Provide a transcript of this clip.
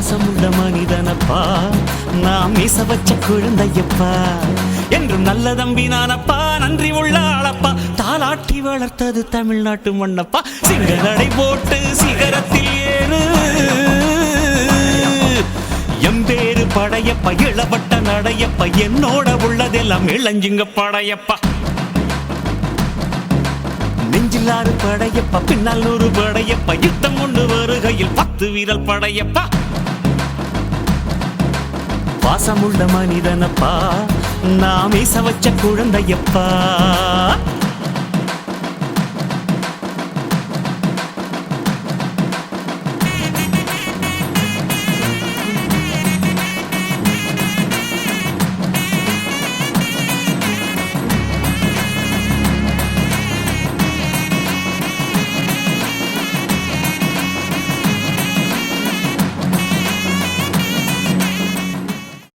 பாசமுள்ள மனிதனப்பா. நான் மீச வச்ச குழந்தையப்பா. என்றும் நல்ல தம்பி நானப்பா. நன்றி உள்ள ஆளப்பா. தாலாட்டி வளர்த்தது தமிழ்நாட்டு மண்ணப்பா சிங்கநடை போட்டு சிகரத்தில் ஏறு. எம்பேரு படையப்பா இளவட்ட நடையப்பா. என்னோட உள்ளதெல்லாம் இளஞ்சிங்க படையப்பா. நெஞ்சிலாறு படையப்பா. பின்னால் நூறு படையப்பா. யுத்தம் கொண்டு வருகையில் பத்து வீரல் படையப்பா. பாசமுள்ள மனிதனப்பா. நாமீச வச்ச குழந்தையப்பா.